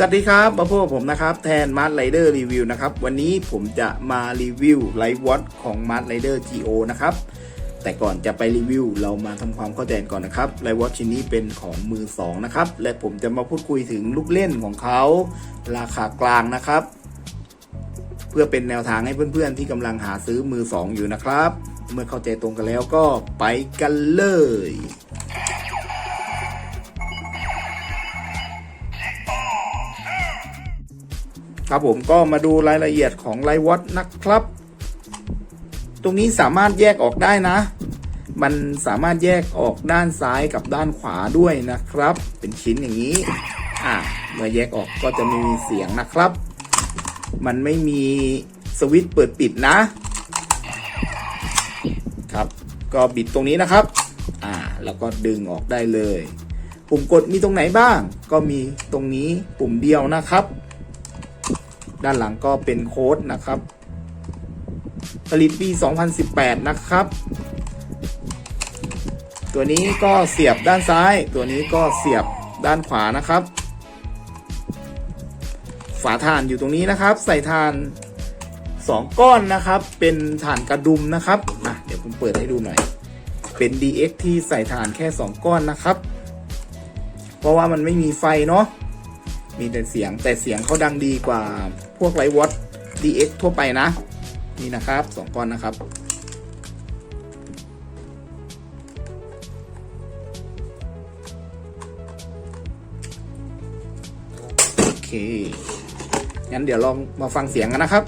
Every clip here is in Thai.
สวัสดีครับมาพบกับผมนะครับแทนมาร์ r ไรเดอร์รีวิวนะครับวันนี้ผมจะมารีวิวไลท์วอตของมาร์ r ไรเดอร์ GO นะครับแต่ก่อนจะไปรีวิว เรามาทำความเข้าใจก่อนนะครับไลท์วอตชิ้นนี้เป็นของมือสองนะครับและผมจะมาพูดคุยถึงลูกเล่นของเขาราคากลางนะครับ เพื่อเป็นแนวทางให้เพื่อนๆ ที่กำลังหาซื้อมือสองอยู่นะครับ เมื่อเข้าใจตรงกันแล้วก็ไปกันเลย ครับผมก็มาดูรายละเอียดของไลวอตนะครับ ตรงนี้สามารถแยกออกได้นะ มันสามารถแยกออกด้านซ้ายกับด้านขวาด้วยนะครับ เป็นชิ้นอย่างนี้อ่าเมื่อแยกออกก็จะไม่มีเสียงนะครับ มันไม่มีสวิตช์เปิดปิดนะ ครับ ก็บิดตรงนี้นะครับ อ่า แล้วก็ดึงออกได้เลย ปุ่มกดมีตรงไหนบ้าง ก็มีตรงนี้ปุ่มเดียวนะครับ ด้านหลังก็เป็นโค้ดนะครับ ผลิตปี 2018 นะครับ ตัวนี้ก็เสียบด้านซ้าย ตัวนี้ก็เสียบด้านขวานะครับ ฝาถ่านอยู่ตรงนี้นะครับ ใส่ถ่าน 2 ก้อนนะครับ เป็นถ่านกระดุมนะครับอะเดี๋ยวผมเปิดให้ดูหน่อย เป็น DX ที่ใส่ถ่านแค่ 2 ก้อนนะครับ เพราะว่ามันไม่มีไฟเนาะ มีแต่เสียงแต่เสียงเขาดังดีกว่าพวกไลท์วอต DX ทั่วไปนะ นี่นะครับสองก้อนนะครับ โอเค งั้นเดี๋ยวลองมาฟังเสียงกันนะครับ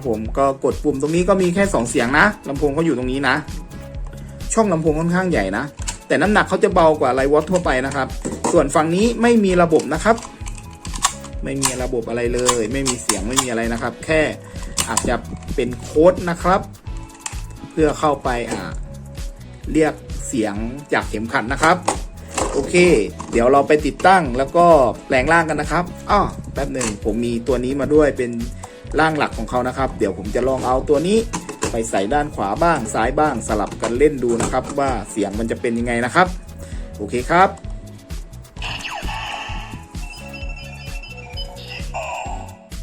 ครับผมก็กดปุ่มตรงนี้ก็มีแค่ 2 เสียงนะลำโพงเขาอยู่ตรงนี้นะ ช่องลำโพงค่อนข้างใหญ่นะ แต่น้ำหนักเขาจะเบากว่าไลท์วอตทั่วไปนะครับ ส่วนฝั่งนี้ไม่มีระบบนะครับ ไม่มีระบบอะไรเลย ไม่มีเสียงไม่มีอะไรนะครับ แค่อาจจะเป็นโค้ดนะครับ เพื่อเข้าไปอ่าเรียกเสียงจากเข็มขัดนะครับ โอเค เดี๋ยวเราไปติดตั้งแล้วก็แปลงร่างกันนะครับอ้อแป๊บหนึ่งผมมีตัวนี้มาด้วยเป็น ร่างหลักของเขานะครับ เดี๋ยวผมจะลองเอาตัวนี้ ไปใส่ด้านขวาบ้างซ้ายบ้างสลับกันเล่นดูนะครับ ว่าเสียงมันจะเป็นยังไงนะครับ โอเคครับ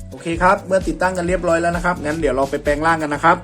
โอเคครับ เมื่อติดตั้งกันเรียบร้อยแล้วนะครับงั้นเดี๋ยวเราไปแปลงร่างกันนะครับ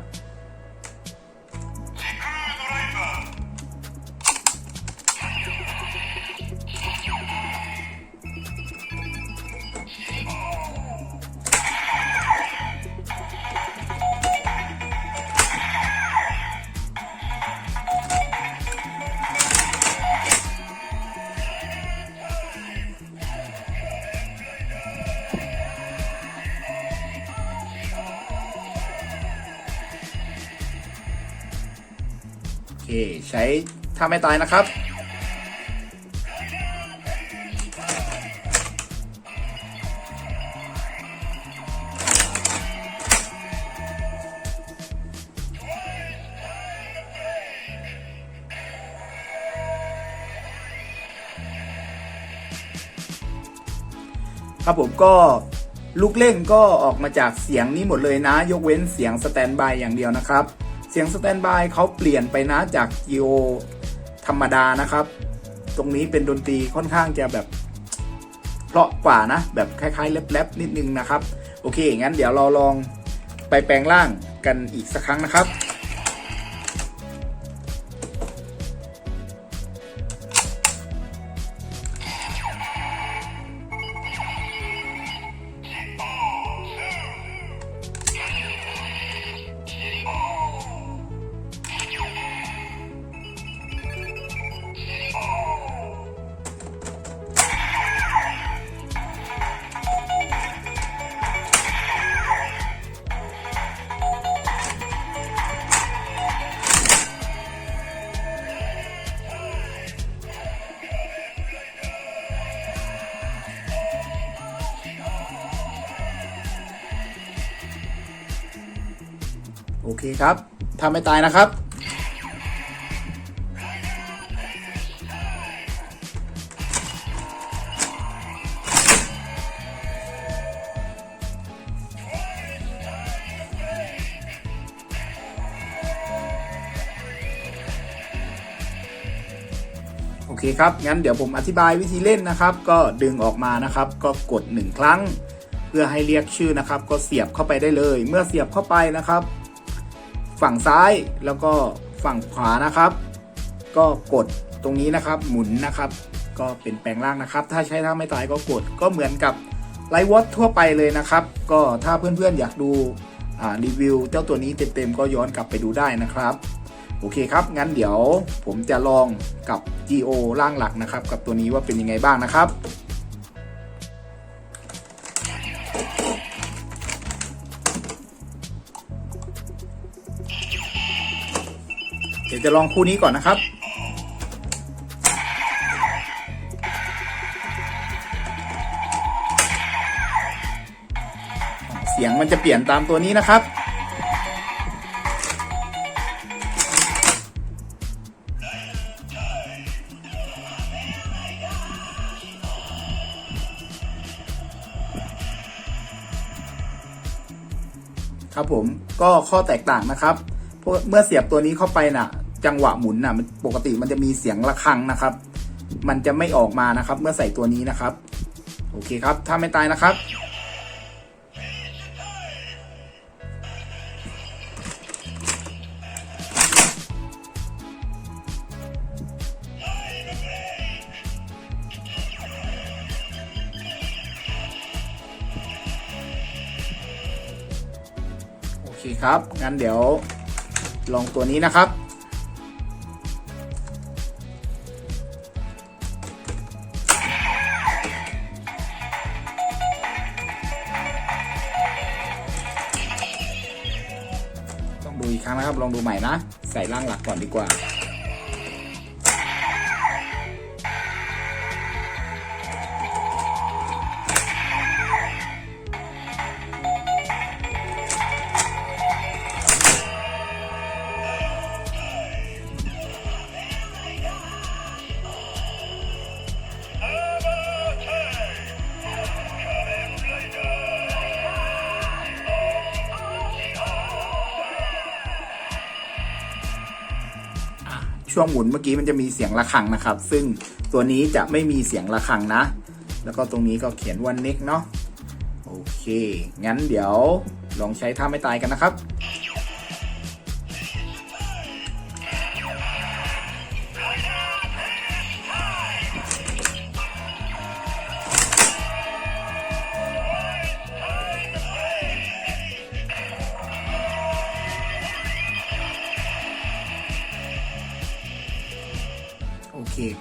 ใช้ท่าไม่ตายนะครับ ครับผมก็ลูกเล่นก็ออกมาจากเสียงนี้หมดเลยนะ ยกเว้นเสียงสแตนบายอย่างเดียวนะครับ เสียงสแตนบายเขาเปลี่ยนไปนะจากโอธรรมดานะครับ ตรงนี้เป็นดนตรีค่อนข้างจะแบบเพราะกว่านะ แบบคล้ายๆแรปๆนิดนึงนะครับ โอเค งั้นเดี๋ยวเราลองไปแปลงร่างกันอีกสักครั้งนะครับ โอเคครับถ้าไม่ตายนะครับ โอเคครับ งั้นเดี๋ยวผมอธิบายวิธีเล่นนะครับ ก็ดึงออกมานะครับ ก็กด 1 ครั้ง เพื่อให้เรียกชื่อนะครับ ก็เสียบเข้าไปได้เลย เมื่อเสียบเข้าไปนะครับ ฝั่งซ้ายแล้วก็ฝั่งขวานะครับ ก็กดตรงนี้นะครับหมุนนะครับ ก็เป็นแปลงร่างนะครับ ถ้าใช้ท่าไม่ตายก็กดก็เหมือนกับไลท์วอตทั่วไปเลยนะครับ ก็ถ้าเพื่อนๆอยากดูรีวิวเจ้าตัวนี้เต็มๆก็ย้อนกลับไปดูได้นะครับ โอเคครับ งั้นเดี๋ยวผมจะลองกับ GO ร่างหลักนะครับ กับตัวนี้ว่าเป็นยังไงบ้างนะครับ ดี๋ยวจะลองคู่นี้ก่อนนะครับ เสียงมันจะเปลี่ยนตามตัวนี้นะครับ ครับผมก็ข้อแตกต่างนะครับเพราะเมื่อเสียบตัวนี้เข้าไปน่ะ จังหวะหมุนน่ะมันปกติมันจะมีเสียงระฆังนะครับ มันจะไม่ออกมานะครับ เมื่อใส่ตัวนี้นะครับ โอเคครับ ถ้าไม่ตายนะครับ โอเคครับ งั้นเดี๋ยวลองตัวนี้นะครับ รั้งนะครับ ลองดูใหม่นะ ใส่ร่างหลักก่อนดีกว่า ช่วงหมุนเมื่อกี้มันจะมีเสียงระฆังนะครับ ซึ่งตัวนี้จะไม่มีเสียงระฆังนะ แล้วก็ตรงนี้ก็เขียนวันเน็กเนาะโอเค งั้นเดี๋ยวลองใช้ท่าไม่ตายกันนะครับ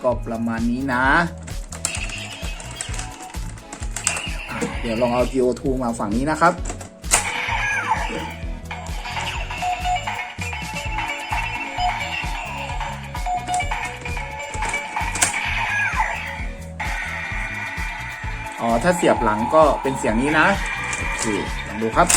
ก็ประมาณนี้นะะเดี๋ยวลองเอา GO2 มาฝั่งนี้นะครับอ๋อ ถ้าเสียบหลังก็เป็นเสียงนี้นะ โอเคลองดูครับ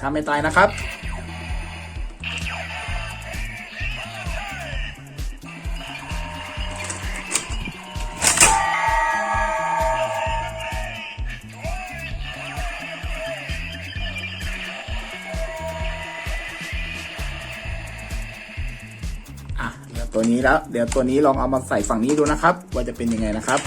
ถ้าไม่ตายนะครับเดี๋ยวตัวนี้แล้ว เดี๋ยวตัวนี้ลองเอามาใส่ฝั่งนี้ดูนะครับ ว่าจะเป็นยังไงนะครับ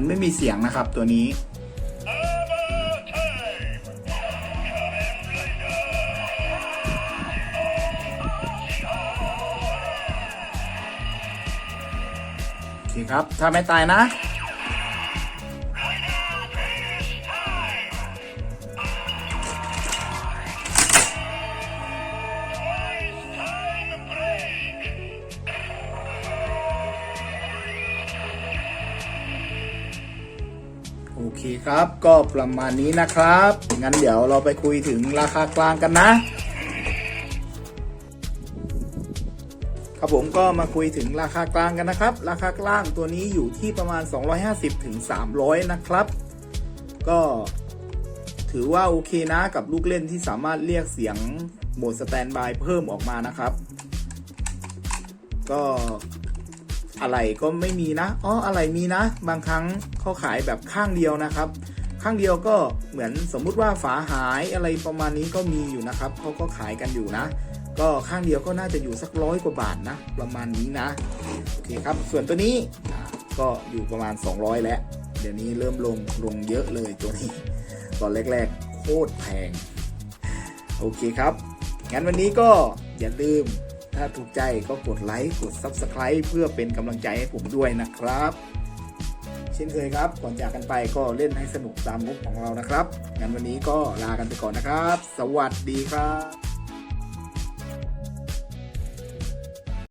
มันไม่มีเสียงนะครับตัวนี้โครับ ถ้าไม่ตายนะ ครับ ก็ประมาณนี้นะครับ งั้นเดี๋ยวเราไปคุยถึงราคากลางกันนะ ครับผมก็มาคุยถึงราคากลางกันนะครับ ราคากลางตัวนี้อยู่ที่ประมาณ 250ถึง300 นะครับ ก็ถือว่าโอเคนะกับลูกเล่นที่สามารถเรียกเสียงโหมดสแตนบายเพิ่มออกมานะครับ ก็ อะไรก็ไม่มีนะอ๋ออะไรมีนะ บางครั้งเขาขายแบบข้างเดียวนะครับ ข้างเดียวก็เหมือนสมมุติว่าฝาหายอะไรประมาณนี้ก็มีอยู่นะครับเขาก็ขายกันอยู่นะ ก็ข้างเดียวก็น่าจะอยู่สักร้อยกว่าบาทนะ ประมาณนี้นะโอเคครับ ส่วนตัวนี้ก็อยู่ประมาณ 200 แล้ว เดี๋ยวนี้เริ่มลงลงเยอะเลยตัวนี้ ตอนแรกๆโคตรแพง โอเคครับ งั้นวันนี้ก็อย่าลืม ถ้าถูกใจก็กดไลค์กด Subscribe เพื่อเป็นกำลังใจให้ผมด้วยนะครับ เช่นเคยครับ ก่อนจากกันไปก็เล่นให้สนุกตามงบของเรานะครับงั้นวันนี้ก็ลากันไปก่อนนะครับ สวัสดีครับ